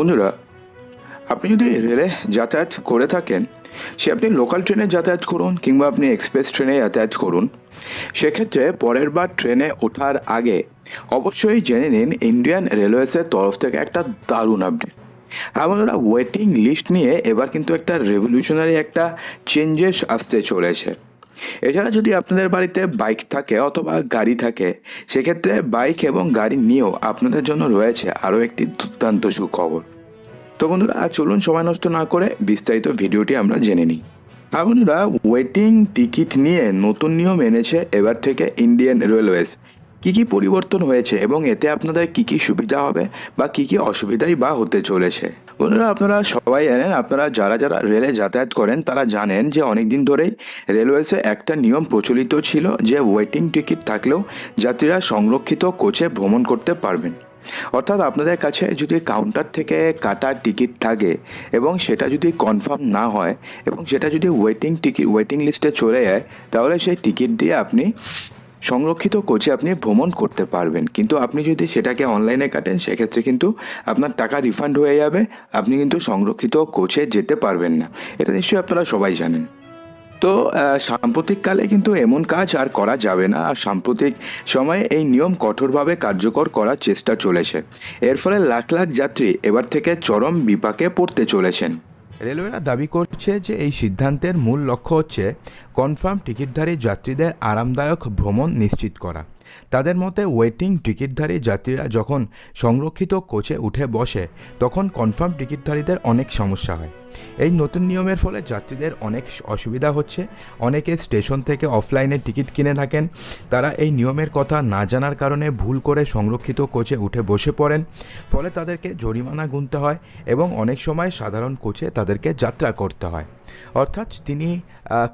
বন্ধুরা, আপনি যদি রেলে যাতায়াত করে থাকেন, সে আপনি লোকাল ট্রেনে যাতায়াত করুন কিংবা আপনি এক্সপ্রেস ট্রেনে যাতায়াত করুন, সেক্ষেত্রে পরের বার ট্রেনে ওঠার আগে অবশ্যই জেনে নিন ইন্ডিয়ান রেলওয়েসের তরফ থেকে একটা দারুণ আপডেট আর বন্ধুরা ওয়েটিং লিস্ট নিয়ে এবার কিন্তু একটা রেভলিউশনারি একটা চেঞ্জেস আসতে চলেছে। এছাড়া যদি আপনাদের বাড়িতে বাইক থাকে অথবা গাড়ি থাকে, সেক্ষেত্রে বাইক এবং গাড়ি নিয়েও আপনাদের জন্য রয়েছে আরও একটি দুর্দান্ত সুখবর। তো বন্ধুরা চলুন সময় নষ্ট না করে বিস্তারিত ভিডিওটি আমরা জেনে নিই। আর বন্ধুরা ওয়েটিং টিকিট নিয়ে নতুন নিয়ম এনেছে এবার থেকে ইন্ডিয়ান রেলওয়েজ কী কী পরিবর্তন হয়েছে এবং এতে আপনাদের কী কী সুবিধা হবে বা কী কী অসুবিধাই বা হতে চলেছে? বন্ধুরা, আপনারা সবাই জানেন, আপনারা যারা যারা রেলে যাতায়াত করেন, তারা জানেন যে অনেক দিন ধরেই রেলওয়েসে একটা নিয়ম প্রচলিত ছিল যে ওয়েটিং টিকিট থাকলেও যাত্রীরা সংরক্ষিত কোচে ভ্রমণ করতে পারবেন। অর্থাৎ আপনাদের কাছে যদি কাউন্টার থেকে কাটা টিকিট থাকে এবং সেটা যদি কনফার্ম না হয় এবং সেটা যদি ওয়েটিং টিকিট ওয়েটিং লিস্টে চলে যায়, তাহলে সেই টিকিট দিয়ে আপনি সংরক্ষিত কোচে আপনি ভ্রমণ করতে পারবেন। কিন্তু আপনি যদি সেটাকে অনলাইনে কাটেন, সেক্ষেত্রে কিন্তু আপনার টাকা রিফান্ড হয়ে যাবে। আপনি কিন্তু সংরক্ষিত কোচে যেতে পারবেন না। এটা নিশ্চয়ই আপনারা সবাই জানেন। তো সাম্প্রতিককালে কিন্তু এমন কাজ আর করা যাবে না। আর সাম্প্রতিক সময়ে এই নিয়ম কঠোরভাবে কার্যকর করার চেষ্টা চলেছে। এর ফলে লাখ লাখ যাত্রী এবার থেকে চরম বিপাকে পড়তে চলেছেন। রেলওয়েরা দাবি করছে যে এই সিদ্ধান্তের মূল লক্ষ্য হচ্ছে কনফার্ম টিকিটধারী যাত্রীদের আরামদায়ক ভ্রমণ নিশ্চিত করা। তাদের মতে ওয়েটিং টিকিটধারী যাত্রীরা যখন সংরক্ষিত কোচে উঠে বসে, তখন কনফার্ম টিকিটধারীদের অনেক সমস্যা হয়। এই নতুন নিয়মের ফলে যাত্রীদের অনেক অসুবিধা হচ্ছে। অনেকে স্টেশন থেকে অফলাইনে টিকিট কিনে থাকেন। তারা এই নিয়মের কথা না জানার কারণে ভুল করে সংরক্ষিত কোচে উঠে বসে পড়েন। ফলে তাদেরকে জরিমানা গুনতে হয় এবং অনেক সময় সাধারণ কোচে তাদেরকে যাত্রা করতে হয়। অর্থাৎ তিনি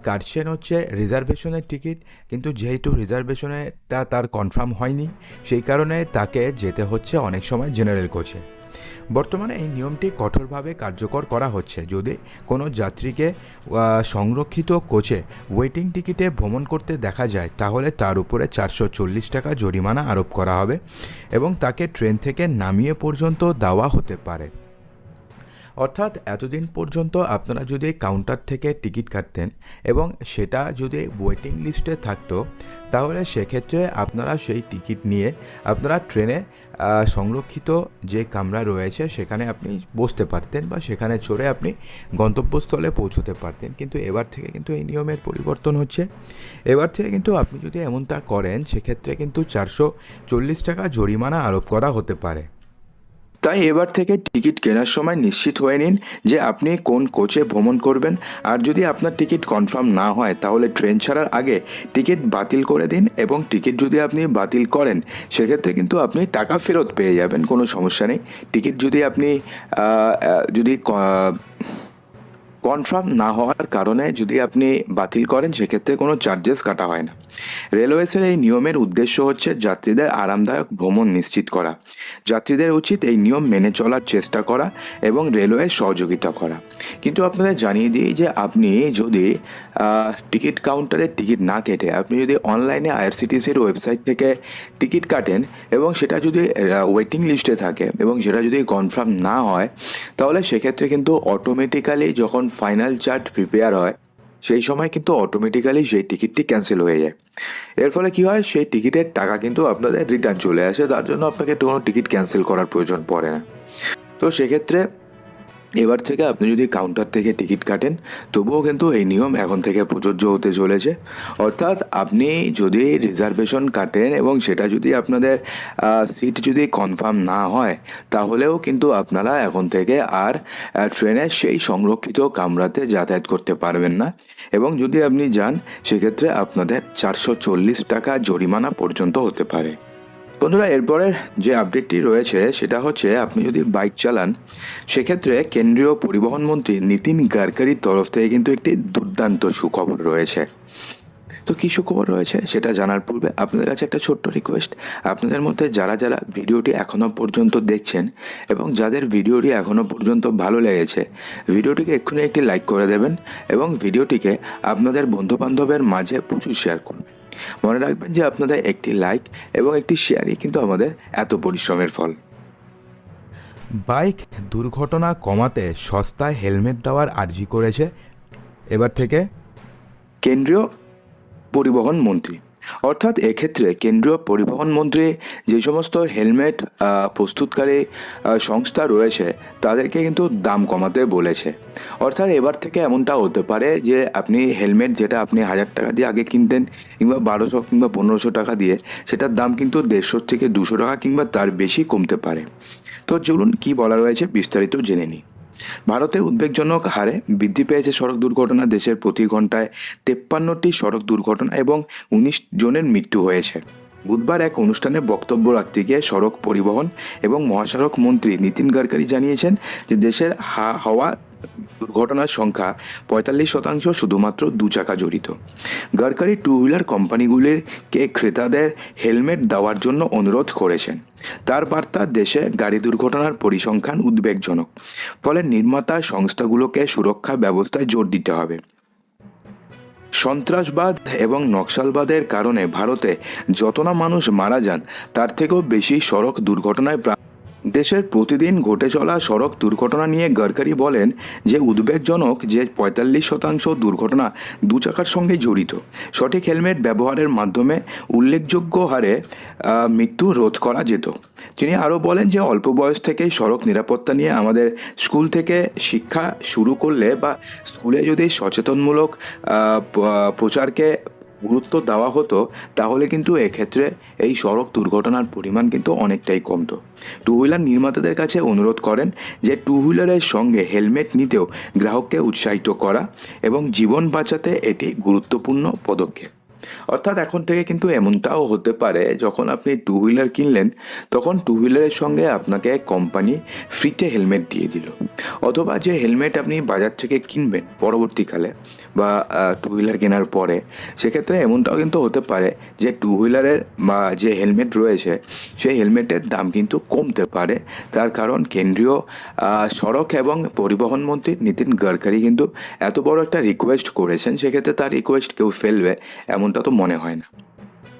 কাটছেন হচ্ছে রিজার্ভেশনের টিকিট, কিন্তু যেহেতু রিজার্ভেশনেটা তার কনফার্ম হয়নি, সেই কারণে তাকে যেতে হচ্ছে অনেক সময় জেনারেল কোচে। বর্তমানে এই নিয়মটি কঠোরভাবে কার্যকর করা হচ্ছে যদি কোনো যাত্রীকে সংরক্ষিত কোচে ওয়েটিং টিকিটে ভ্রমণ করতে দেখা যায়, তাহলে তার উপরে চারশো চল্লিশ টাকা জরিমানা আরোপ করা হবে এবং তাকে ট্রেন থেকে নামিয়ে পর্যন্ত দেওয়া হতে পারে। অর্থাৎ এতদিন পর্যন্ত আপনারা যদি কাউন্টার থেকে টিকিট কাটতেন এবং সেটা যদি ওয়েটিং লিস্টে থাকতো, তাহলে সেক্ষেত্রে আপনারা সেই টিকিট নিয়ে আপনারা ট্রেনে সংরক্ষিত যে কামরা রয়েছে সেখানে আপনি বসতে পারতেন বা সেখানে চড়ে আপনি গন্তব্যস্থলে পৌঁছতে পারতেন। কিন্তু এবার থেকে কিন্তু এই নিয়মের পরিবর্তন হচ্ছে। এবার থেকে কিন্তু আপনি যদি এমনটা করেন, সেক্ষেত্রে কিন্তু চারশো চল্লিশ টাকা জরিমানা আরোপ করা হতে পারে। তাই এবার থেকে টিকিট কেনার সময় নিশ্চিত হয়ে নিন যে আপনি কোন কোচে ভ্রমণ করবেন। আর যদি আপনার টিকিট কনফার্ম না হয়, তাহলে ট্রেন ছাড়ার আগে টিকিট বাতিল করে দিন এবং টিকিট যদি আপনি বাতিল করেন, সেক্ষেত্রে কিন্তু আপনি টাকা ফেরত পেয়ে যাবেন, কোনো সমস্যা নেই। টিকিট যদি আপনি যদি কনফার্ম না হওয়ার কারণে যদি আপনি বাতিল করেন, সেক্ষেত্রে কোনো চার্জেস কাটা হয় না। রেলওয়েসের এই নিয়মের উদ্দেশ্য হচ্ছে যাত্রীদের আরামদায়ক ভ্রমণ নিশ্চিত করা। যাত্রীদের উচিত এই নিয়ম মেনে চলার চেষ্টা করা এবং রেলওয়ের সহযোগিতা করা। কিন্তু আপনাদের জানিয়ে দিই যে আপনি যদি টিকিট কাউন্টারে টিকিট না কেটে, আপনি যদি অনলাইনে আইআরসিটিসির ওয়েবসাইট থেকে টিকিট কাটেন এবং সেটা যদি ওয়েটিং লিস্টে থাকে এবং সেটা যদি কনফার্ম না হয়, তাহলে সেক্ষেত্রে কিন্তু অটোমেটিক্যালি যখন ফাইনাল চার্ট প্রিপেয়ার হয়, সেই সময় কিন্তু অটোমেটিক্যালি সেই টিকিটটি ক্যান্সেল হয়ে যায়। এর ফলে কি হয়? সেই টিকিটের টাকা কিন্তু আপনাদের রিটার্ন চলে আসে, তার জন্য আপনাকে কোনো টিকিট ক্যান্সেল করার প্রয়োজন পড়ে না। তো সেক্ষেত্রে এবার থেকে আপনি যদি কাউন্টার থেকে টিকিট কাটেন, তবুও কিন্তু এই নিয়ম এখন থেকে প্রযোজ্য হতে চলেছে। অর্থাৎ আপনি যদি রিজার্ভেশন কাটেন এবং সেটা যদি আপনাদের সিট যদি কনফার্ম না হয়, তাহলেও কিন্তু আপনারা এখন থেকে আর ট্রেনের সেই সংরক্ষিত কামরাতে যাতায়াত করতে পারবেন না। এবং যদি আপনি যান, সেক্ষেত্রে আপনাদের চারশো চল্লিশ টাকা জরিমানা পর্যন্ত হতে পারে। বন্ধুরা, এরপরের যে আপডেটটি রয়েছে, সেটা হচ্ছে আপনি যদি বাইক চালান, সেক্ষেত্রে কেন্দ্রীয় পরিবহন মন্ত্রী নীতিন গাডকারির তরফ থেকে কিন্তু একটি দুর্দান্ত সুখবর রয়েছে। তো কী সুখবর রয়েছে, সেটা জানার পূর্বে আপনাদের কাছে একটা ছোট্ট রিকোয়েস্ট আপনাদের মধ্যে যারা যারা ভিডিওটি এখনও পর্যন্ত দেখছেন এবং যাদের ভিডিওটি এখনও পর্যন্ত ভালো লেগেছে, ভিডিওটিকে এক্ষুনি একটি লাইক করে দেবেন এবং ভিডিওটিকে আপনাদের বন্ধুবান্ধবের মাঝে প্রচুর শেয়ার করবেন। মনে রাখবেন যে আপনাদের একটি লাইক এবং একটি শেয়ারই কিন্তু আমাদের এত পরিশ্রমের ফল। বাইক দুর্ঘটনা কমাতে সস্তায় হেলমেট দেওয়ার আর্জি করেছে। এবার থেকে কেন্দ্রীয় পরিবহন মন্ত্রী। অর্থাৎ এক্ষেত্রে কেন্দ্রীয় পরিবহন মন্ত্রী যে সমস্ত হেলমেট প্রস্তুতকারী সংস্থা রয়েছে, তাদেরকে কিন্তু দাম কমাতে বলেছে। অর্থাৎ এবার থেকে এমনটা হতে পারে যে আপনি হেলমেট যেটা আপনি হাজার টাকা দিয়ে আগে কিনতেন কিংবা বারোশো কিংবা পনেরোশো টাকা দিয়ে, সেটার দাম কিন্তু দেড়শো থেকে দুশো টাকা কিংবা তার বেশি কমতে পারে। তো চলুন কি বলা রয়েছে বিস্তারিত জেনে নিই। ভারতে উদ্বেগজনক হারে বৃদ্ধি পেয়েছে সড়ক দুর্ঘটনা। দেশের প্রতি ঘন্টায় তেপ্পান্নটি সড়ক দুর্ঘটনা এবং উনিশ জনের মৃত্যু হয়েছে। বুধবার এক অনুষ্ঠানে বক্তব্য রাখতে গিয়ে সড়ক পরিবহন এবং মহাসড়ক মন্ত্রী নীতিন গাডকারি জানিয়েছেন যে দেশের হওয়া দুর্ঘটনার সংখ্যা পঁয়তাল্লিশ শতাংশ শুধুমাত্র দু চাকা জড়িত। গাডকারি টু হুইলার কোম্পানিগুলির কে ক্রেতাদের হেলমেট দেওয়ার জন্য অনুরোধ করেছেন। তার বার্তা, দেশে গাড়ি দুর্ঘটনার পরিসংখ্যান উদ্বেগজনক, ফলে নির্মাতা সংস্থাগুলোকে সুরক্ষা ব্যবস্থায় জোর দিতে হবে। সন্ত্রাসবাদ এবং নকশালবাদের কারণে ভারতে যত না মানুষ মারা যান, তার থেকেও বেশি সড়ক দুর্ঘটনায় দেশের প্রতিদিন ঘটে চলা সড়ক দুর্ঘটনা নিয়ে গডকারি বলেন যে উদ্বেগজনক যে পঁয়তাল্লিশ শতাংশ দুর্ঘটনা দু চাকার সঙ্গে জড়িত। সঠিক হেলমেট ব্যবহারের মাধ্যমে উল্লেখযোগ্য হারে মৃত্যু রোধ করা যেত। তিনি আরও বলেন যে অল্প বয়স থেকেই সড়ক নিরাপত্তা নিয়ে আমাদের স্কুল থেকে শিক্ষা শুরু করলে বা স্কুলে যদি সচেতনমূলক প্রচারকে গুরুত্ব দেওয়া হতো, তাহলে কিন্তু এক্ষেত্রে এই সড়ক দুর্ঘটনার পরিমাণ কিন্তু অনেকটাই কমতো। টু হুইলার নির্মাতাদের কাছে অনুরোধ করেন যে টু হুইলারের সঙ্গে হেলমেট নিতেও গ্রাহককে উৎসাহিত করা এবং জীবন বাঁচাতে এটি গুরুত্বপূর্ণ পদক্ষেপ। অর্থাৎ এখন থেকে কিন্তু এমনটাও হতে পারে, যখন আপনি টু হুইলার কিনলেন, তখন টু হুইলারের সঙ্গে আপনাকে কোম্পানি ফ্রিতে হেলমেট দিয়ে দিল। অথবা যে হেলমেট আপনি বাজার থেকে কিনবেন পরবর্তীকালে বা টু হুইলার কেনার পরে, সেক্ষেত্রে এমনটাও কিন্তু হতে পারে যে টু হুইলারের বা, যে হেলমেট রয়েছে, সেই হেলমেটের দাম কিন্তু কমতে পারে। তার কারণ কেন্দ্রীয় সড়ক এবং পরিবহন মন্ত্রী নীতিন গডকারি কিন্তু এত বড় একটা রিকোয়েস্ট করেছেন, সেক্ষেত্রে তার রিকোয়েস্ট কেউ ফেলবে, এমনটা তো মনে হয় না।